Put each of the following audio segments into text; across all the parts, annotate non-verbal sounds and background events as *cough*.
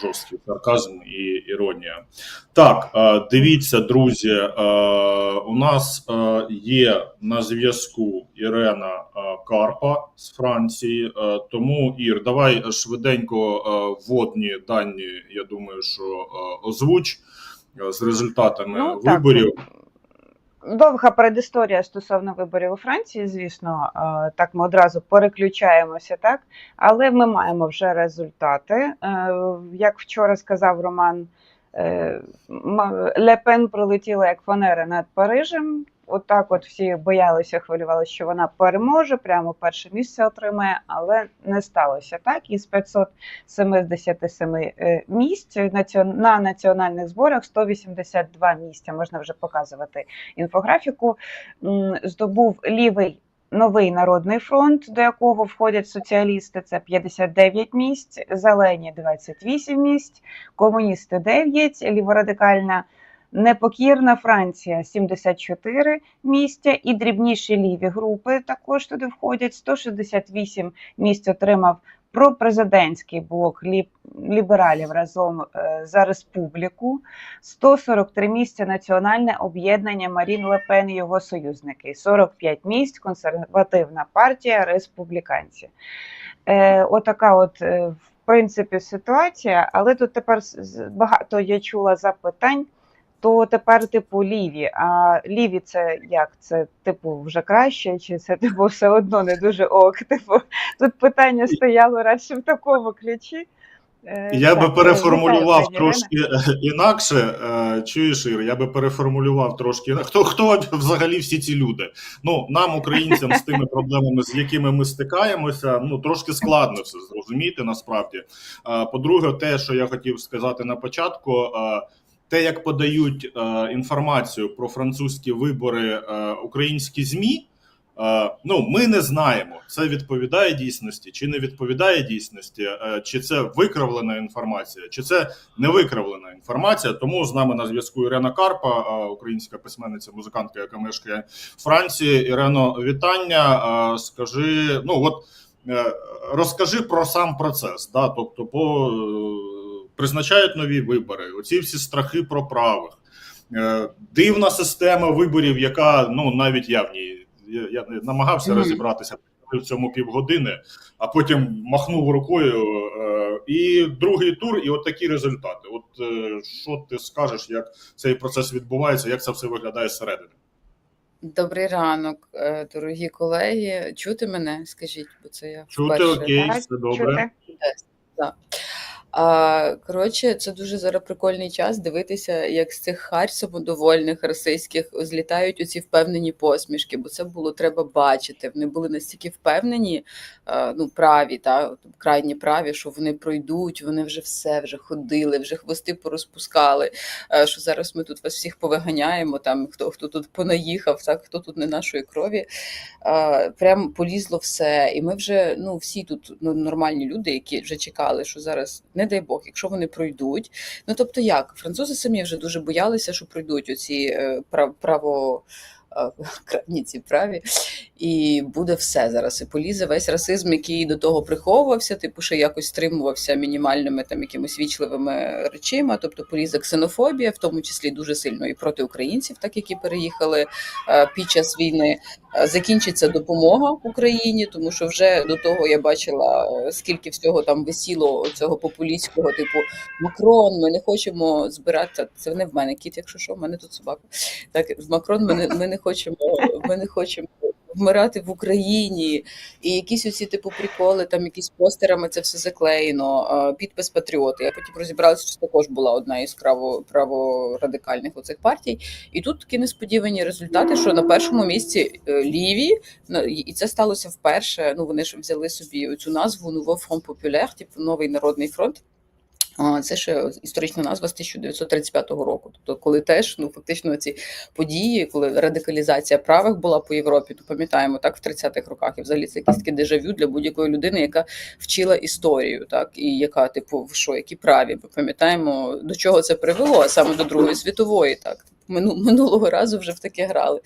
жорсткий сарказм і іронія. Так, е, дивіться, друзі. е, У нас е, є на зв'язку Ірена Карпа з Франції. Тому Ір, давай швиденько вводні дані. Я думаю, що озвуч з результатами Ну, так. Довга передісторія стосовно виборів у Франції, звісно, е, так ми одразу переключаємося, так але ми маємо вже результати. Е, Як вчора сказав Роман, Лепен м- пролетіла як фанера над Парижем. Отак, от всі боялися, хвилювалися, що вона переможе, прямо перше місце отримає, але не сталося так. Із 577 е, місць на національних зборах 182 місця можна вже показувати інфографіку. Здобув лівий новий народний фронт, до якого входять соціалісти. Це 59 місць, зелені 28 місць, комуністи 9, ліворадикальна. Непокірна Франція 74 місця, і дрібніші ліві групи також туди входять. 168 місць отримав пропрезидентський блок лібералів разом е, за республіку. 143 місця національне об'єднання Марін Лепен і його союзники. 45 місць консервативна партія республіканці. Е, отака, от е, в принципі, ситуація. Але тут тепер багато я чула запитань. То тепер типу ліві. А ліві це як? Це типу вже краще, чи це типу все одно не дуже ок? Типу тут питання стояло радше в такому ключі. Е, Я би переформулював вітаю, трошки е, інакше. Е, Чуєш, Ір, я би переформулював трошки. Хто, хто взагалі всі ці люди? Ну, нам, українцям, з тими проблемами, з якими ми стикаємося, ну трошки складно все зрозуміти насправді. Е, По-друге, те, що я хотів сказати на початку. Те, як подають е, інформацію про французькі вибори е, українські змі, Е, Ну, ми не знаємо, це відповідає дійсності чи не відповідає дійсності, е, чи це викривлена інформація, чи це не викривлена інформація. Тому з нами на зв'язку Ірена Карпа, е, українська письменниця, музикантка, яка мешкає в Франції. Ірено, вітання. Е, Скажи, ну от е, розкажи про сам процес. Да? Тобто, по е, призначають нові вибори, оці всі страхи про правих. Е, Дивна система виборів, яка ну навіть я в ній я, я намагався Мгм. розібратися в цьому півгодини, а потім махнув рукою. Е, і другий тур, і от такі результати. От е, що ти скажеш, як цей процес відбувається, як це все виглядає зсередини? Добрий ранок, дорогі колеги. Чути мене? Скажіть, бо це я Чути вперше. окей, все добре. чути? Так. А, коротше, це дуже зараз прикольний час дивитися, як з цих харь самодовольних російських злітають оці впевнені посмішки, бо це було треба бачити. Вони були настільки впевнені, ну праві, та крайні праві, що вони пройдуть, вони вже все вже ходили, вже хвости порозпускали. Що зараз ми тут вас всіх повиганяємо, там хто хто тут понаїхав, так хто тут не нашої крові. Прям полізло все. І ми вже ну всі тут ну, нормальні люди, які вже чекали, що зараз, не дай Бог, якщо вони пройдуть. Ну тобто, як французи самі вже дуже боялися, що пройдуть оці е, право. Е, *laughs* ці праві, і буде все зараз. І полізе весь расизм, який до того приховувався, типу, ще якось стримувався мінімальними там якимись вічливими речима. Тобто полізе ксенофобія, в тому числі дуже сильно і проти українців, так які переїхали е, під час війни. Е, Закінчиться допомога Україні, тому що вже до того я бачила, скільки всього там висіло цього популістського типу Макрон. Ми не хочемо збирати. Це не в мене кіт, якщо що, в мене тут собака. Так, в Макрон ми не, ми не хочемо, ми не хочемо вмирати в Україні. І якісь оці типу приколи, там якісь постерами це все заклеєно. Підпис патріоти. Я потім розібралася, що також була одна із право праворадикальних оцих партій. І тут такі несподівані результати, що на першому місці е, ліві, і це сталося вперше. Ну вони ж взяли собі цю назву Nouveau Front Populaire, типу новий народний фронт. Це ще історична назва з 1935 року. Тобто, коли теж ну фактично ці події, коли радикалізація правих була по Європі, то пам'ятаємо так в 30-х роках. І взагалі це якесь таке дежавю для будь-якої людини, яка вчила історію, так і яка, типу, в що, які праві. Ми пам'ятаємо, до чого це привело, а саме до Другої світової, так Мину- минулого разу вже в таке грали.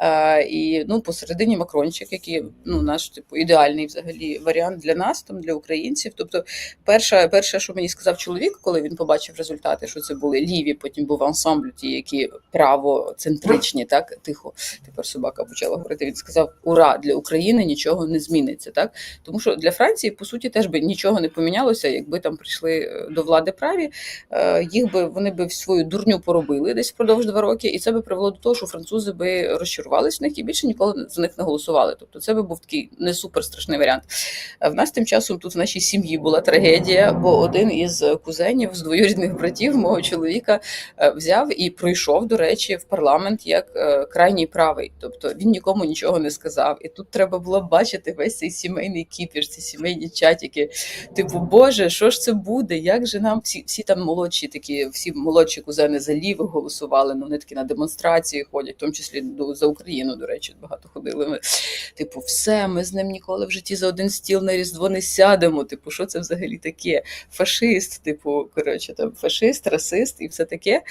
Е, і ну, посередині Макрончик, який ну, наш типу ідеальний взагалі варіант для нас, там для українців. Тобто, перше, перше, що мені сказав чоловік, коли він побачив результати, що це були ліві, потім був ансамбль, ті, які правоцентричні, так тихо. Тепер собака почала говорити. Він сказав: Ура! Для України нічого не зміниться. Так тому що для Франції по суті теж би нічого не помінялося, якби там прийшли е, до влади праві. Е, Їх би вони би свою дурню поробили десь впродовж два роки, і це би привело до того, що французи би розчарувались в них і більше ніколи за них не голосували. Тобто, це би був такий не супер страшний варіант. В нас тим часом тут в нашій сім'ї була трагедія, бо один із кузенів з двоюрідних братів мого чоловіка е, взяв і пройшов, до речі, в парламент як е, крайній правий. Тобто він нікому нічого не сказав. І тут треба було бачити весь цей сімейний кіпіш, ці сімейні чатики. Типу, Боже, що ж це буде? Як же нам всі, всі там молодші такі, всі молодші кузени за лівих голосували, ну вони такі на демонстрації ходять, в тому числі до, за Україну, до речі, багато ходили. Ми, типу, все, ми з ним ніколи в житті за один стіл на Різдво не сядемо. Типу, що це взагалі таке? Фашист, типу, коротше, там фашист, расист і все таке.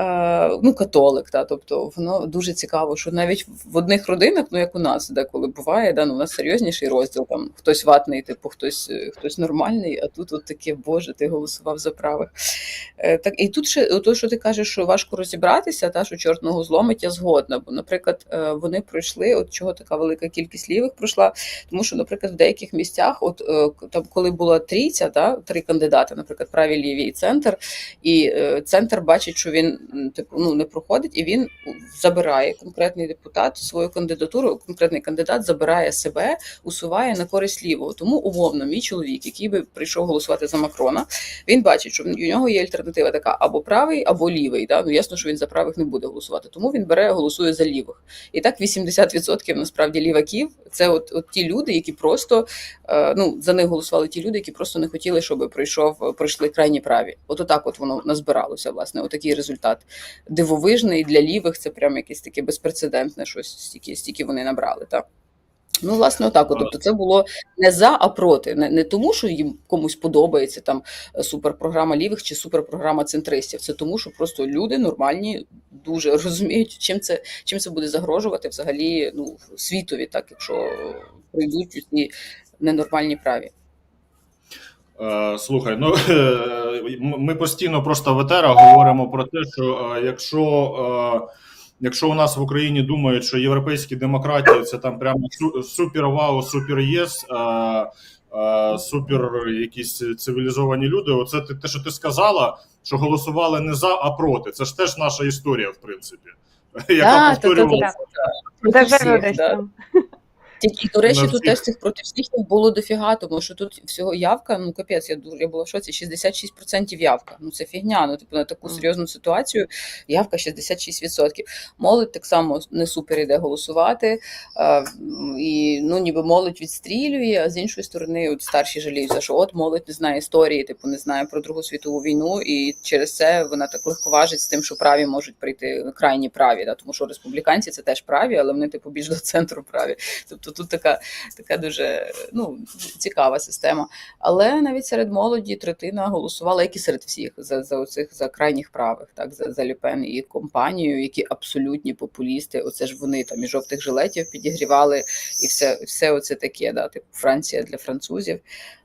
Е, ну, католик, та, тобто воно дуже цікаво, що навіть в одних родинах, ну як у нас, деколи буває, да, ну, у нас серйозніший розділ, там хтось ватний, типу, хтось, е, хтось нормальний, а тут от таке, Боже, ти голосував за правих. Е, так, і тут ще то, що ти кажеш, що важко розібратися, та що чорного зломить, я згодна. Бо, наприклад, вони пройшли, от чого така велика кількість лівих пройшла, тому що, наприклад, в деяких місцях, от там, коли була трійця, та, три кандидати, наприклад, праві, ліві і центр, і центр бачить, що він типу ну не проходить, і він забирає конкретний депутат свою кандидатуру. Конкретний кандидат забирає себе, усуває на користь лівого. Тому умовно, мій чоловік, який би прийшов голосувати за Макрона, він бачить, що у нього є альтернатива така або правий, або лівий. Да? Ну ясно, що він за правих не буде голосувати. Тому він бере, голосує за лівих. І так 80% насправді ліваків це от, от ті люди, які просто е, ну за них голосували ті люди, які просто не хотіли, щоб пройшов пройшли крайні праві. От отак от воно назбиралося. Власне, отакий результат дивовижний для лівих. Це прям якесь таке безпрецедентне щось, стільки, стільки вони набрали. Так. Ну, власне, отак. От. Тобто, це було не за, а проти. Не, не тому, що їм комусь подобається там е, суперпрограма лівих чи суперпрограма центристів. Це тому, що просто люди нормальні дуже *laughs* розуміють, чим це чим це буде загрожувати взагалі ну, світові, так якщо прийдуть ці ненормальні праві. Е, Слухай, ну *laughs* е, ми постійно просто в етерах говоримо про те, що е, якщо, якщо у нас в Україні думають, що європейські демократії це там прямо су- супер вау, супер єс, супер якісь цивілізовані люди. Оце те, те, що ти сказала, що голосували не за, а проти. Це ж теж наша історія, в принципі. *laughs* Яка повторювалася. Тільки, до речі, тут теж цих проти всіх було дофіга, тому що тут всього явка, ну капець, я я була в шоці, 66% явка. Ну це фігня. Ну, типу, на таку серйозну ситуацію явка 66%. Молодь так само не супер іде голосувати. А, і ну, ніби молодь відстрілює, а з іншої сторони, от старші жаліються, що от молодь не знає історії, типу не знає про Другу світову війну, і через це вона так легковажить з тим, що праві можуть прийти крайні праві. Да? Тому що республіканці це теж праві, але вони типу більш до центру праві. Тобто тут така, така дуже ну, цікава система. Але навіть серед молоді третина голосувала, як і серед всіх, за, за оцих за крайніх правих, так, за, за Люпен і компанію, які абсолютні популісти. Оце ж вони там і жовтих жилетів підігрівали, і все, все оце таке, да, типу Франція для французів.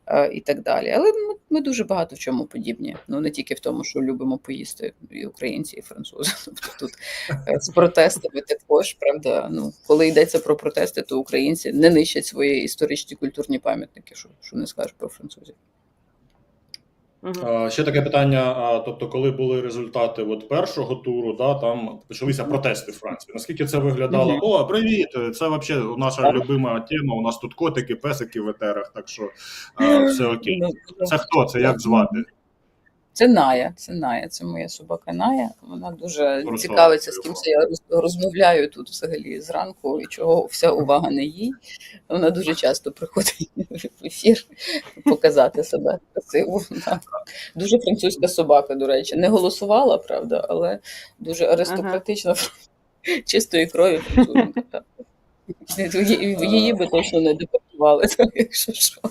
Е, І так далі, але ми, ми дуже багато в чому подібні. Ну не тільки в тому, що любимо поїсти і українці, і французи. *laughs* Тобто тут е, з протестами також, правда. Ну, коли йдеться про протести, то українці не нищать свої історичні культурні пам'ятники, що, що не скажеш про французів. А, Ще таке питання: тобто, коли були результати от першого туру, да, там почалися протести в Франції. Наскільки це виглядало? Мгм. О, привіт! Це взагалі наша любима тема. У нас тут котики, песики в етерах, так що а, все окей. Ну, Це хто? Це як звати? Це Ная, це Ная, це моя собака Ная. Вона дуже Хорошо. цікавиться, з ким це я розмовляю тут взагалі зранку, і чого вся увага на їй. Вона дуже часто приходить в ефір показати себе красиво. Да. Дуже французька собака, до речі. Не голосувала, правда, але дуже аристократична, чистої крові француженка. так. Її, би точно не депортували, *laughs* якщо що.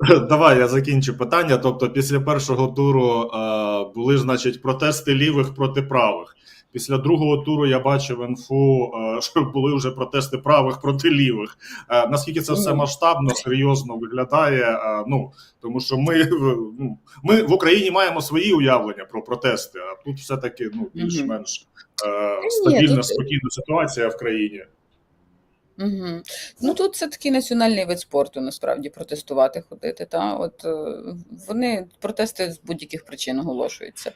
*laughs* Давай я закінчу питання. Тобто, після першого туру е, були, значить, протести лівих проти правих. Після другого туру я бачив інфу, е, *laughs* що були вже протести правих проти лівих. Е, Наскільки це все масштабно, серйозно виглядає? е, Ну тому що ми, ну, ми в Україні маємо свої уявлення про протести, а тут все таки ну більш-менш е, стабільна, спокійна ситуація в країні. Угу. Ну тут це такий національний вид спорту, насправді протестувати ходити. Та от е, вони протести з будь-яких причин оголошуються.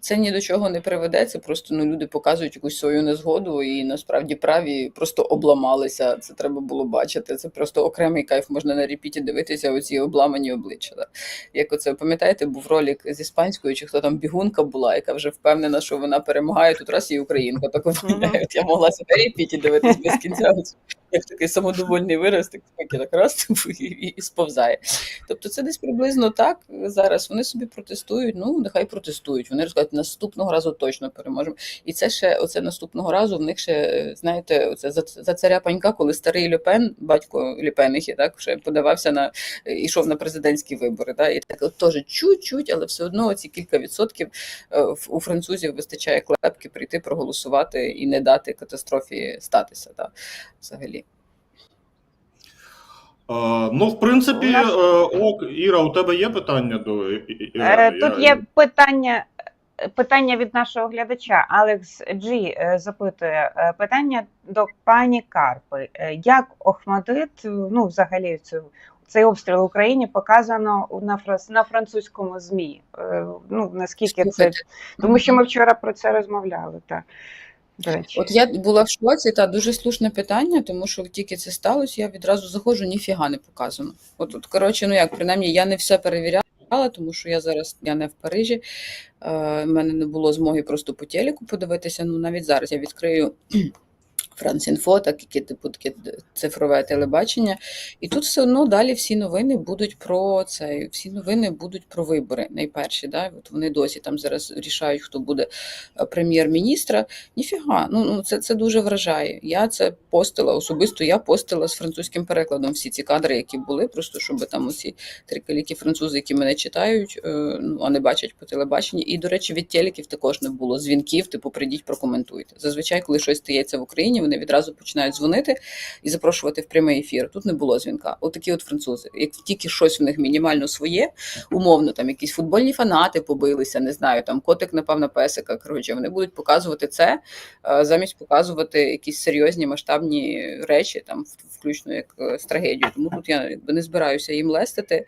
Це ні до чого не приведе. Це просто ну люди показують якусь свою незгоду, і насправді праві просто обламалися. Це треба було бачити. Це просто окремий кайф. Можна на репіті дивитися оці обламані обличчя. Да? Як оце пам'ятаєте, був ролик з іспанською, чи хто там бігунка була, яка вже впевнена, що вона перемагає. Тут раз і українка так виглядає. От Я могла себе репіті дивитись без кінця. Як такий самодовольний вираз, так так раз *laughs* і, і, і сповзає. Тобто це десь приблизно так зараз. Вони собі протестують. Ну нехай протестують. Вони розказують, наступного разу точно переможемо. І це ще оце наступного разу. В них ще знаєте, оце за, за царя панька, коли старий Люпен, батько Люпенихи, так ще подавався на ішов на президентські вибори. Да, і так теж чуть-чуть, але все одно ці кілька відсотків е, у французів вистачає клепки прийти проголосувати і не дати катастрофі статися. Да, взагалі. Е, ну, в принципі, нас- е, ок, Іра, у тебе є питання до Е, Ірини? Тут є питання. Питання від нашого глядача Алекс Джі е, запитує питання до пані Карпи. Як Охмадит, ну взагалі цю цей обстріл в Україні показано у- на на французькому змі? Ну наскільки це тому, що ми вчора про це розмовляли. Так. До речі. От я була в шоці, та дуже слушне питання, тому що тільки це сталося, я відразу заходжу, ніфіга не показано. От, от коротше, ну як, принаймні, я не все перевіряла, тому що я зараз я не в Парижі. Е, в мене не було змоги просто по телеку подивитися. Ну навіть зараз я відкрию. Францінфо, так яке типу таке цифрове телебачення, і тут все одно далі всі новини будуть про це. Всі новини будуть про вибори. Найперші, да? От вони досі там зараз рішають, хто буде е, прем'єр-міністра. Ніфіга, ну ну, це, це дуже вражає. Я це постила особисто. Я постила з французьким перекладом всі ці кадри, які були, просто щоб там усі трикаліки французи, які мене читають, е, ну а не бачать по телебаченні. І до речі, від телеків також не було дзвінків. Типу, прийдіть, прокоментуйте. Зазвичай, коли щось стається в Україні, вони відразу починають дзвонити і запрошувати в прямий ефір. Тут не було дзвінка. Отакі от французи. Як тільки щось в них мінімально своє, умовно, там якісь футбольні фанати побилися, не знаю, там котик напав на песика. Коротше, вони будуть показувати це е, замість показувати якісь серйозні масштабні речі, там включно як е, з трагедією. Тому тут я якби не збираюся їм лестити.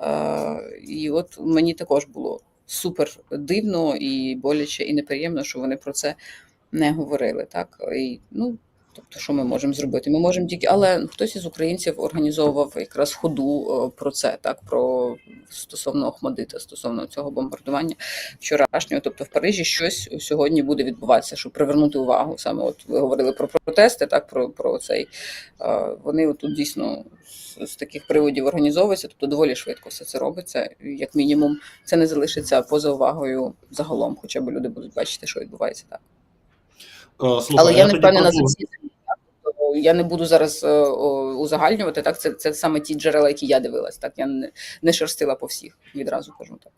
Е, І от мені також було супер дивно і боляче, і неприємно, що вони про це не говорили. Так і ну. Тобто, що ми можемо зробити? Ми можемо тільки, але хтось із українців організовував якраз ходу е, про це, так про стосовно Охмадита, стосовно цього бомбардування вчорашнього. Тобто в Парижі щось сьогодні буде відбуватися, щоб привернути увагу. Саме от ви говорили про протести, так про, про цей е, вони тут дійсно з, таких приводів організовуються, тобто доволі швидко все це робиться. Як мінімум, це не залишиться поза увагою загалом, хоча б люди будуть бачити, що відбувається так. Е, Слухай, Але я не впевнена за землі. Тобто Я не буду зараз е, узагальнювати. Так, це, це саме ті джерела, які я дивилась. Так, я не, не шерстила по всіх, відразу кажу так.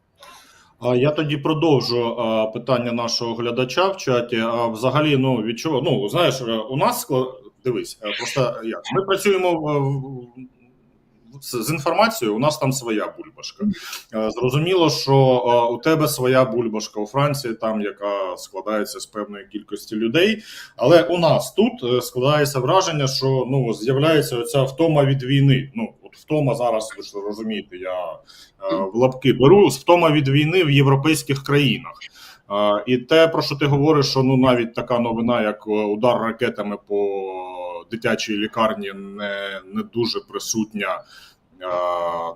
Я тоді продовжу питання нашого глядача в чаті. А взагалі, ну від чого? Ну знаєш, е, у нас дивись, просто як ми працюємо в- з інформацією. У нас там своя бульбашка. Е, Зрозуміло, що е, у тебе своя бульбашка у Франції, там яка складається з певної кількості людей. Але у нас тут е, складається враження, що ну з'являється оця втома від війни. Ну от втома зараз, ви ж розумієте, я в лапки беру втома від війни в європейських країнах. І те, про що ти говориш, що ну навіть така новина, як удар ракетами по дитячій лікарні, не, не дуже присутня. е,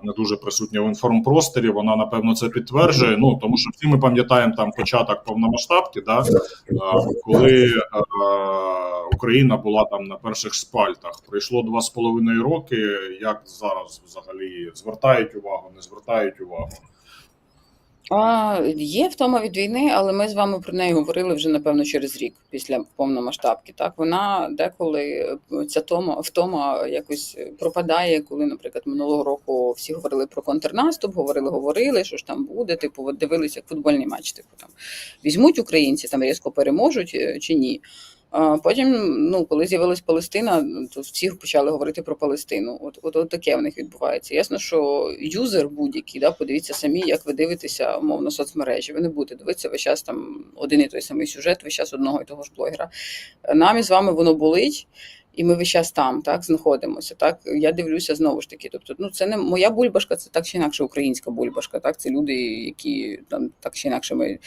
Не дуже присутня в інформпросторі, вона напевно це підтверджує. Ну тому що всі ми пам'ятаємо там початок повномасштабки, да е, коли е, Україна була там на перших шпальтах. Пройшло два з половиною роки. Як зараз взагалі звертають увагу, не звертають увагу? А, є втома від війни, але ми з вами про неї говорили вже напевно через рік після повномасштабки. Так вона деколи е, ця тома втома якось пропадає, коли, наприклад, минулого року всі говорили про контрнаступ, говорили, говорили, що ж там буде. Типу, дивилися як футбольний матч. Типу там візьмуть українці, там різко переможуть е, чи ні. Потім, ну коли з'явилась Палестина, то всі почали говорити про Палестину. От, от, от таке в них відбувається. Ясно, що юзер будь-який, да, подивіться самі, як ви дивитеся умовно соцмережі. Ви не будете дивитися весь час там один і той самий сюжет, весь час одного і того ж блогера. Нам із вами воно болить. І ми весь час там так знаходимося. Так я дивлюся знову ж таки. Тобто, ну це не моя бульбашка, це так чи інакше українська бульбашка. Так, це люди, які там так чи інакше ми е,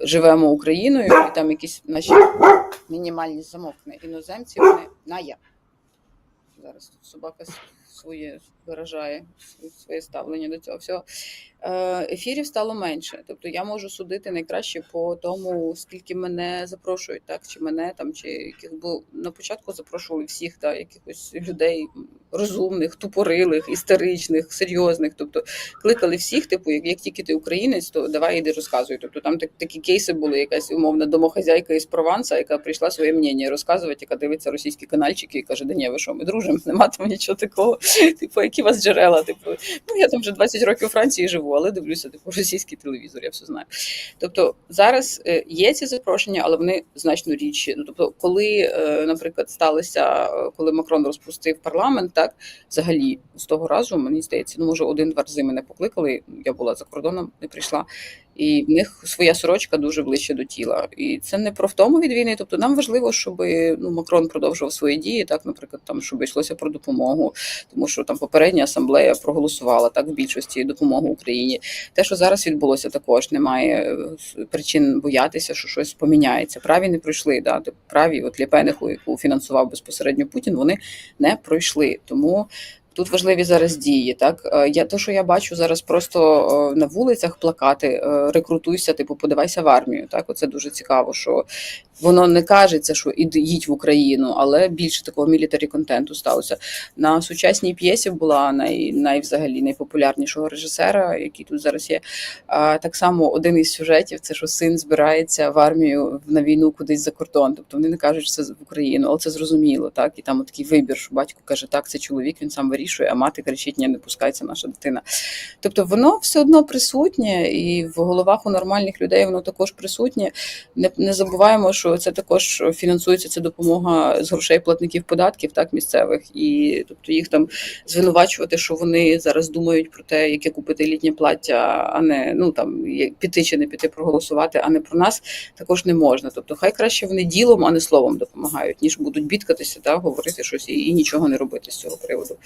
живемо Україною, і там якісь наші мінімальні замовкни іноземці. Вони на я зараз собака своє виражає своє ставлення до цього всього. Е, Ефірів стало менше. Тобто я можу судити найкраще по тому, скільки мене запрошують, так чи мене там, чи яких бо на початку запрошували всіх, так, якихось людей розумних, тупорилих, історичних, серйозних. Тобто кликали всіх, типу, як, як тільки ти українець, то давай іди розказуй. Тобто там так, такі кейси були, якась умовна домохазяйка із Прованса, яка прийшла своє мнення розказувати, яка дивиться російські канальчики і каже: Да ні, ви що, ми дружимо, *laughs* нема там нічого такого. *laughs* Типу, які вас джерела? Типу, ну я там вже 20 років у Франції живу, але дивлюся типу *laughs* російський телевізор, я все знаю. Тобто зараз е, є ці запрошення, але вони значно рідші. Ну тобто, коли, е, наприклад, сталося, е, коли Макрон розпустив парламент, так взагалі з того разу мені здається, ну може один-два рази мене покликали. Я була за кордоном, не прийшла. І в них своя сорочка дуже ближче до тіла. І це не про втому від війни. Тобто нам важливо, щоб ну Макрон продовжував свої дії, так, наприклад, там щоб йшлося про допомогу, тому що там попередня асамблея проголосувала так в більшості допомогу Україні. Те, що зараз відбулося, також немає е, причин боятися, що щось поміняється. Праві не пройшли. Да, праві, от Ліпениху, яку фінансував безпосередньо Путін, вони не пройшли. Тому Тут важливі зараз дії. Так Е, я то, що я бачу зараз, просто е, на вулицях плакати е, рекрутуйся, типу, подавайся в армію. Так, оце дуже цікаво, що воно не кажеться, що їдь в Україну, але більше такого мілітарі контенту сталося. На сучасній п'єсі була най, най взагалі найпопулярнішого режисера, який тут зараз є. А так само один із сюжетів це що син збирається в армію на війну кудись за кордон. Тобто вони не кажуть, що це в Україну, але це зрозуміло. Так і там такий вибір, що батько каже, так, це чоловік, він сам вирішує, а мати кричить, ні, не пускається наша дитина. Тобто воно все одно присутнє, і в головах у нормальних людей воно також присутнє. Не, не забуваємо, що це також фінансується ця допомога з грошей платників податків, так місцевих, і тобто їх там звинувачувати, що вони зараз думають про те, яке купити літнє плаття, а не ну там піти чи не піти проголосувати, а не про нас також не можна. Тобто, хай краще вони ділом, а не словом допомагають, ніж будуть бідкатися та говорити щось і, і нічого не робити з цього приводу.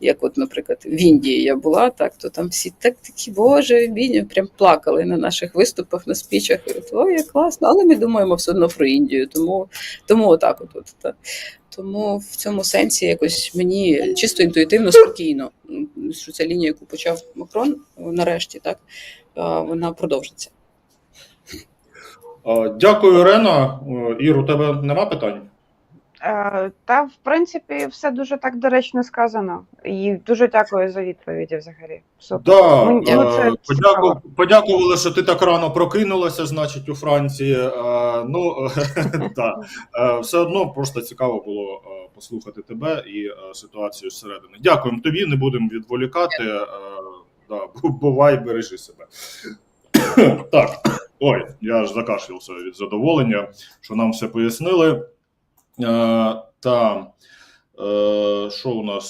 Як, от, наприклад, в Індії я була, так то там всі так такі, боже, бідні, прям плакали на наших виступах, на спічах. Ой, як класно, але ми думаємо все одно про Індію. Тому, тому отак, от, от, так. Тому в цьому сенсі якось мені чисто інтуїтивно спокійно, що ця лінія, яку почав Макрон, нарешті, так вона продовжиться. Е, Дякую, Ірена. Іру, Ір, у тебе нема питань? Е, Та, в принципі, все дуже так доречно сказано. І дуже дякую за відповіді взагалі. Супер. Да, е, це подяку, подякували, що ти так рано прокинулася, значить, у Франції. Е, Ну. *laughs* Е, Все одно просто цікаво було послухати тебе і е, ситуацію зсередини. Дякуємо тобі, не будемо відволікати. Е, Да, бувай, бережи себе. *coughs* Так, ой, я аж закашлявся від задоволення, що нам все пояснили. Та, що у нас?